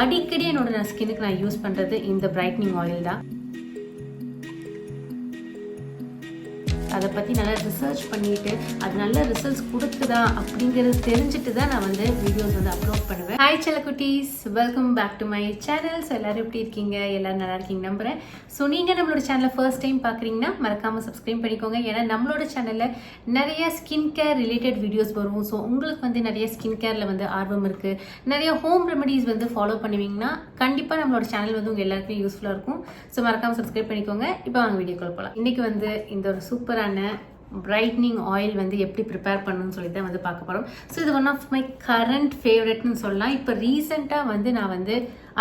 அடிக்கடி என்னோட ஸ்கின்னுக்கு நான் யூஸ் பண்ணுறது இந்த பிரைட்னிங் ஆயில் தான். அதை பற்றி நல்லா ரிசர்ச் பண்ணிட்டு அது நல்ல ரிசல்ட்ஸ் கொடுக்குதா அப்படிங்கிறது தெரிஞ்சுட்டு தான் நான் வந்து வீடியோஸ் வந்து அப்லோட் பண்ணுவேன். Hi செல்லக்குட்டீஸ். Welcome back to my channel so எல்லோரும் எப்படி இருக்கீங்க? எல்லோரும் நல்லா இருக்கீங்க நம்புகிறேன் ஸோ நீங்கள் நம்மளோட சேனலை ஃபர்ஸ்ட் டைம் பார்க்குறீங்கன்னா மறக்காமல் சப்ஸ்கிரைப் பண்ணிக்கோங்க. ஏன்னா நம்மளோட சேனலில் நிறைய ஸ்கின் கேர் ரிலேட்டட் வீடியோஸ் வரும். ஸோ உங்களுக்கு வந்து நிறைய ஸ்கின் கேரில் வந்து ஆர்வம் இருக்குது நிறைய ஹோம் ரெமெடிஸ் வந்து ஃபாலோ பண்ணுவீங்கன்னா கண்டிப்பாக நம்மளோட சேனல் வந்து உங்கள் எல்லாருக்குமே யூஸ்ஃபுல்லாக இருக்கும். ஸோ மறக்காமல் சப்ஸ்கிரைப் பண்ணிக்கோங்க. இப்போ வாங்க வீடியோக்குள்ள போகலாம் இன்றைக்கி வந்து இந்த ஒரு சூப்பரான பிரைட்னிங் ஆயில் வந்து எப்படி ப்ரிப்பேர் பண்ணணும்னு சொல்லி தான் வந்து பார்க்க போகிறோம் ஸோ இது ஒன் ஆஃப் மை கரண்ட் ஃபேவரெட்னு சொல்லலாம். இப்போ ரீசெண்டாக வந்து நான் வந்து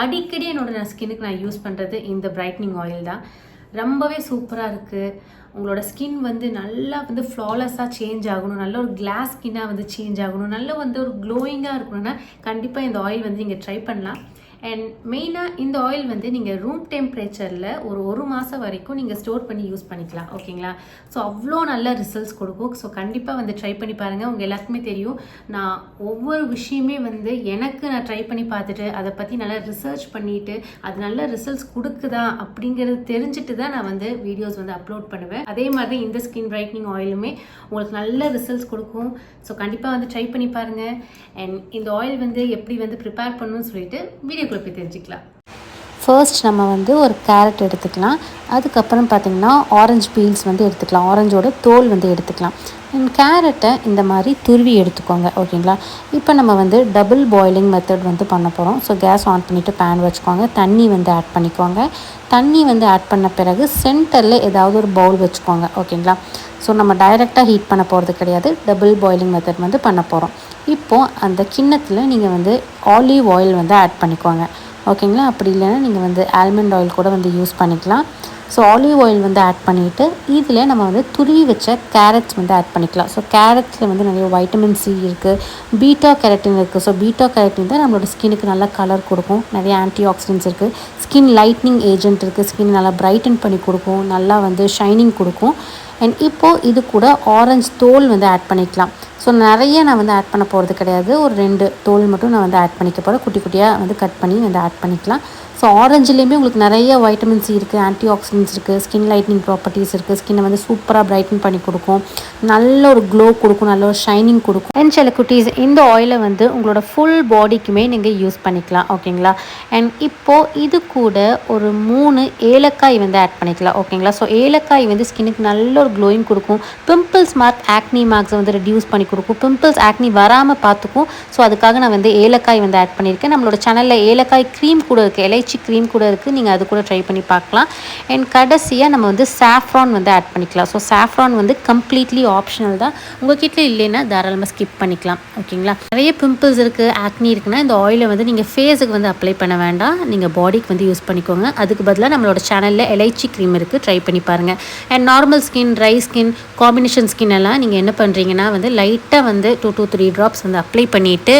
அடிக்கடி என்னோட ஸ்கின்னுக்கு நான் யூஸ் பண்ணுறது இந்த பிரைட்னிங் ஆயில் தான். ரொம்பவே சூப்பராக இருக்குது உங்களோட ஸ்கின் வந்து நல்லா வந்து ஃப்ளாலெஸ்ஸாக சேஞ்ச் ஆகணும். நல்ல ஒரு கிளாஸ் ஸ்கின்னாக வந்து சேஞ்ச் ஆகணும். நல்ல வந்து ஒரு க்ளோயிங்காக இருக்கணும்னா கண்டிப்பாக இந்த ஆயில் வந்து நீங்கள் ட்ரை பண்ணலாம். அண்ட் மெயினாக இந்த ஆயில் வந்து நீங்கள் ரூம் டெம்பரேச்சரில் ஒரு ஒரு மாதம் வரைக்கும் நீங்கள் ஸ்டோர் பண்ணி யூஸ் பண்ணிக்கலாம். ஓகேங்களா ஸோ அவ்வளோ நல்ல ரிசல்ட்ஸ் கொடுக்கும். ஸோ கண்டிப்பாக வந்து ட்ரை பண்ணி பாருங்கள் உங்கள் எல்லாருக்குமே தெரியும். நான் ஒவ்வொரு விஷயமே வந்து எனக்கு நான் ட்ரை பண்ணி பார்த்துட்டு அதை பற்றி நல்லா ரிசர்ச் பண்ணிட்டு அது நல்ல ரிசல்ட்ஸ் கொடுக்குதா அப்படிங்கிறது தெரிஞ்சுட்டு தான் நான் வந்து வீடியோஸ் வந்து அப்லோட் பண்ணுவேன். அதே மாதிரி இந்த ஸ்கின் பிரைட்னிங் ஆயிலுமே உங்களுக்கு நல்ல ரிசல்ட்ஸ் கொடுக்கும். ஸோ கண்டிப்பாக வந்து ட்ரை பண்ணி பாருங்கள் அண்ட் இந்த ஆயில் வந்து எப்படி வந்து ப்ரிப்பேர் பண்ணணும்னு சொல்லிட்டு வீடியோக்குள்ள போய் தெரிஞ்சுக்கலாம்? ஃபர்ஸ்ட் நம்ம வந்து ஒரு கேரட் எடுத்துக்கலாம். அதுக்கப்புறம் பார்த்திங்கன்னா ஆரஞ்சு பீல்ஸ் வந்து எடுத்துக்கலாம். ஆரஞ்சோட தோல் வந்து எடுத்துக்கலாம். அண்ட் கேரட்டை இந்த மாதிரி துருவி எடுத்துக்கோங்க ஓகேங்களா? இப்போ நம்ம வந்து டபுள் பாயிலிங் மெத்தட் வந்து பண்ண போகிறோம் ஸோ கேஸ் ஆன் பண்ணிவிட்டு பேன் வச்சுக்கோங்க. தண்ணி வந்து ஆட் பண்ணிக்கோங்க. தண்ணி வந்து ஆட் பண்ண பிறகு சென்டரில் ஏதாவது ஒரு பவுல் வச்சுக்கோங்க ஓகேங்களா? ஸோ நம்ம டைரெக்டாக ஹீட் பண்ண போகிறது கிடையாது. டபுள் பாயிலிங் மெத்தட் வந்து பண்ண போகிறோம் இப்போது அந்த கிண்ணத்தில் நீங்கள் வந்து ஆலிவ் ஆயில் வந்து ஆட் பண்ணிக்கோங்க. ஓகேங்களா? அப்படி இல்லைன்னா நீங்கள் வந்து ஆல்மண்ட் ஆயில் கூட வந்து யூஸ் பண்ணிக்கலாம். ஸோ ஆலிவ் ஆயில் வந்து ஆட் பண்ணிவிட்டு இதில் நம்ம வந்து துருவி வச்ச கேரட்ஸ் வந்து ஆட் பண்ணிக்கலாம். ஸோ கேரட்ஸில் வந்து நிறைய வைட்டமின் சி இருக்குது பீட்டா கேரட்டின் இருக்குது ஸோ பீட்டா கேரட்டின் தான் நம்மளோட ஸ்கினுக்கு நல்ல கலர் கொடுக்கும். நிறைய ஆன்டி ஆக்சிடென்ட்ஸ் இருக்குது ஸ்கின் லைட்னிங் ஏஜென்ட் இருக்குது ஸ்கின் நல்லா பிரைட்டன் பண்ணி கொடுக்கும். நல்லா வந்து ஷைனிங் கொடுக்கும். அண்ட் இப்போது இது கூட ஆரஞ்சு தோல் வந்து ஆட் பண்ணிக்கலாம். ஸோ நிறைய நான் வந்து ஆட் பண்ண போகிறது கிடையாது. ஒரு ரெண்டு தோல் மட்டும் நான் வந்து ஆட் பண்ணிக்க போகிறேன் குட்டி குட்டியாக வந்து கட் பண்ணி வந்து ஆட் பண்ணிக்கலாம். ஸோ ஆரஞ்சுலேயுமே உங்களுக்கு நிறைய வைட்டமின் சி இருக்குது ஆன்டி ஆக்சிடென்ட்ஸ் இருக்குது ஸ்கின் லைட்னிங் ப்ராப்பர்ட்டிஸ் இருக்குது ஸ்கின்னை வந்து சூப்பராக பிரைட்டன் பண்ணி கொடுக்கும். நல்ல ஒரு க்ளோ கொடுக்கும் நல்ல ஒரு ஷைனிங் கொடுக்கும். அண்ட் சில குட்டீஸ் இந்த ஆயிலை வந்து உங்களோட ஃபுல் பாடிக்குமே நீங்கள் யூஸ் பண்ணிக்கலாம். ஓகேங்களா அண்ட் இப்போது இது கூட ஒரு மூணு ஏலக்காய் வந்து ஆட் பண்ணிக்கலாம். ஓகேங்களா ஸோ ஏலக்காய் வந்து ஸ்கின்னுக்கு நல்ல ஒரு க்ளோயிங் கொடுக்கும். பிம்பிள்ஸ் மார்க் ஆக்னி மார்க்ஸை வந்து ரெடியூஸ் பண்ணி கொடுக்கும். பிம்பிள்ஸ் ஆக்னி வராமல் பார்த்துக்கும். ஸோ அதுக்காக நான் வந்து ஏலக்காய் வந்து ஆட் பண்ணியிருக்கேன். நம்மளோட சேனலில் ஏலக்காய் க்ரீம் கூட இருக்குது எலைச்சி க்ரீம் கூட இருக்குது நீங்கள் அது கூட ட்ரை பண்ணி பார்க்கலாம். அண்ட் கடைசியாக நம்ம வந்து சாஃப்ரான் வந்து ஆட் பண்ணிக்கலாம். ஸோ சாஃப்ரான் வந்து கம்ப்ளீட்லி ஆப்ஷனல் தான். உங்கள் கிட்டே இல்லைன்னா தாராளமாக ஸ்கிப் பண்ணிக்கலாம். ஓகேங்களா நிறைய பிம்பிள்ஸ் இருக்குது ஆக்னி இருக்குன்னா இந்த ஆயிலை வந்து நீங்கள் ஃபேஸுக்கு வந்து அப்ளை பண்ண வேண்டாம். நீங்கள் பாடிக்கு வந்து யூஸ் பண்ணிக்கோங்க. அதுக்கு பதிலாக நம்மளோட சேனலில் எலைச்சி க்ரீம் இருக்குது ட்ரை பண்ணி பாருங்கள் and normal skin dry skin combination skin எல்லாம் நீங்கள் என்ன பண்ணுறீங்கன்னா வந்து லைட் லைட்டாக வந்து டூ டூ த்ரீ ட்ராப்ஸ் வந்து அப்ளை பண்ணிவிட்டு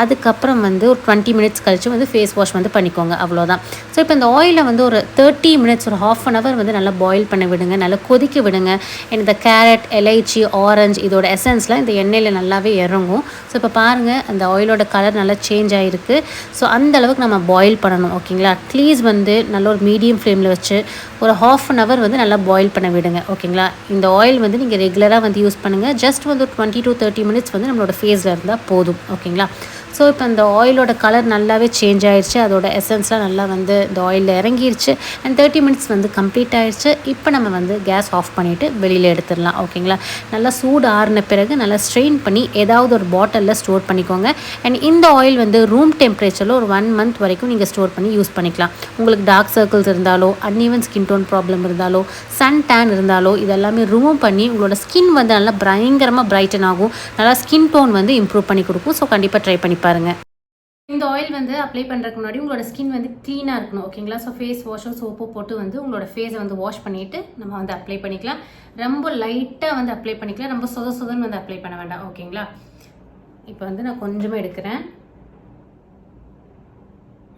அதுக்கப்புறம் வந்து ஒரு டுவெண்ட்டி மினிட்ஸ் கழிச்சு வந்து ஃபேஸ் வாஷ் வந்து பண்ணிக்கோங்க அவ்வளோதான் ஸோ இப்போ இந்த ஆயிலை வந்து ஒரு தேர்ட்டி மினிட்ஸ் ஒரு ஹாஃப் அன் ஹவர் வந்து நல்லா பாயில் பண்ண விடுங்க நல்லா கொதிக்க விடுங்க. இந்த கேரட் எலைச்சி ஆரஞ்சு இதோட எசன்ஸ்லாம் இந்த எண்ணெயில் நல்லாவே இறங்கும். ஸோ இப்போ பாருங்கள் அந்த ஆயிலோட கலர் நல்லா சேஞ்ச் ஆகிருக்கு ஸோ அந்த அளவுக்கு நம்ம பாயில் பண்ணணும் ஓகேங்களா? அட்லீஸ்ட் வந்து நல்ல ஒரு மீடியம் ஃப்ளேமில் வச்சு ஒரு ஹாஃப் அன் ஹவர் வந்து நல்லா பாயில் பண்ண விடுங்க ஓகேங்களா? இந்த ஆயில் வந்து நீங்கள் ரெகுலராக வந்து யூஸ் பண்ணுங்கள் ஜஸ்ட் வந்து ஒரு twenty two thirty thirty minutes வந்து நம்மளோட ஃபேஸில் இருந்தால் போதும் ஓகேங்களா ஸோ இப்போ இந்த ஆயிலோட கலர் நல்லாவே சேஞ்ச் ஆயிடுச்சு அதோட எசன்ஸ்லாம் நல்லா வந்து இந்த ஆயிலில் இறங்கிருச்சு அண்ட் தேர்ட்டி மினிட்ஸ் வந்து கம்ப்ளீட் ஆயிடுச்சு இப்போ நம்ம வந்து கேஸ் ஆஃப் பண்ணிவிட்டு வெளியில் எடுத்துடலாம் ஓகேங்களா நல்லா சூடு ஆறின பிறகு நல்லா ஸ்ட்ரெயின் பண்ணி ஏதாவது ஒரு பாட்டிலில் ஸ்டோர் பண்ணிக்கோங்க அண்ட் இந்த ஆயில் வந்து ரூம் டெம்பரேச்சரில் ஒரு ஒன் மந்த் வரைக்கும் நீங்கள் ஸ்டோர் பண்ணி யூஸ் பண்ணிக்கலாம். உங்களுக்கு டார்க் சர்க்கிள்ஸ் இருந்தாலோ அன்ஈவன் ஸ்கின் டோன் ப்ராப்ளம் இருந்தாலோ சன் டேன் இருந்தாலோ இதெல்லாமே ரிமூவ் பண்ணி உங்களோட ஸ்கின் வந்து நல்லா பயங்கரமாக பிரைட்டன் ஆகும் நல்லா ஸ்கின் டோன் வந்து இம்ப்ரூவ் பண்ணி கொடுக்கும். ஸோ கண்டிப்பாக ட்ரை பண்ணி பாருங்கள் இந்த ஆயில் வந்து அப்ளை பண்ணுறதுக்கு முன்னாடி உங்களோட ஸ்கின் வந்து க்ளீனாக இருக்கணும் ஓகேங்களா ஸோ ஃபேஸ் வாஷோ சோப்போ போட்டு வந்து உங்களோட ஃபேஸை வந்து வாஷ் பண்ணிவிட்டு நம்ம வந்து அப்ளை பண்ணிக்கலாம். ரொம்ப லைட்டாக வந்து அப்ளை பண்ணிக்கலாம். ரொம்ப சொத சொதன்னு வந்து அப்ளை பண்ண வேண்டாம் ஓகேங்களா இப்போ வந்து நான் கொஞ்சமாக எடுக்கிறேன்.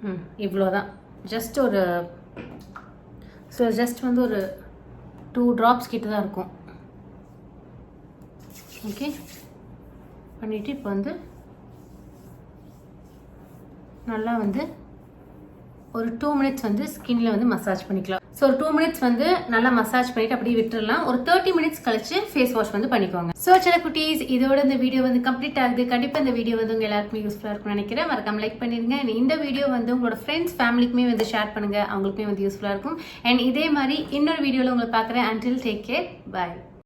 ம் இவ்வளோதான் ஜஸ்ட் ஒரு ஸோ ஜஸ்ட் வந்து ஒரு டூ ட்ராப்ஸ் கிட்ட தான் இருக்கும். ஓகே. பண்ணிவிட்டு இப்போ வந்து நல்லா வந்து ஒரு டூ மினிட்ஸ் வந்து ஸ்கின்ல வந்து மசாஜ் பண்ணிக்கலாம். ஸோ ஒரு டூ மினிட்ஸ் வந்து நல்லா மசாஜ் பண்ணிட்டு அப்படியே விட்டுடலாம் ஒரு தேர்ட்டி மினிட்ஸ் கழிச்சு ஃபேஸ் வாஷ் வந்து பண்ணிக்கோங்க. ஸோ சில குட்டீஸ் இதோட இந்த வீடியோ வந்து கம்ப்ளீட் ஆகுது. கண்டிப்பாக இந்த வீடியோ வந்து உங்க எல்லாருக்குமே யூஸ்ஃபுல்லாக இருக்கும்னு நினைக்கிறேன். மறக்காம லைக் பண்ணிருங்க அண்ட் இந்த வீடியோ வந்து உங்களோட ஃப்ரெண்ட்ஸ் ஃபேமிலிக்குமே வந்து ஷேர் பண்ணுங்க. அவங்களுக்குமே வந்து யூஸ்ஃபுல்லாக இருக்கும். அண்ட் இதே மாதிரி இன்னொரு வீடியோவில் உங்களை பார்க்குறேன். Until take care bye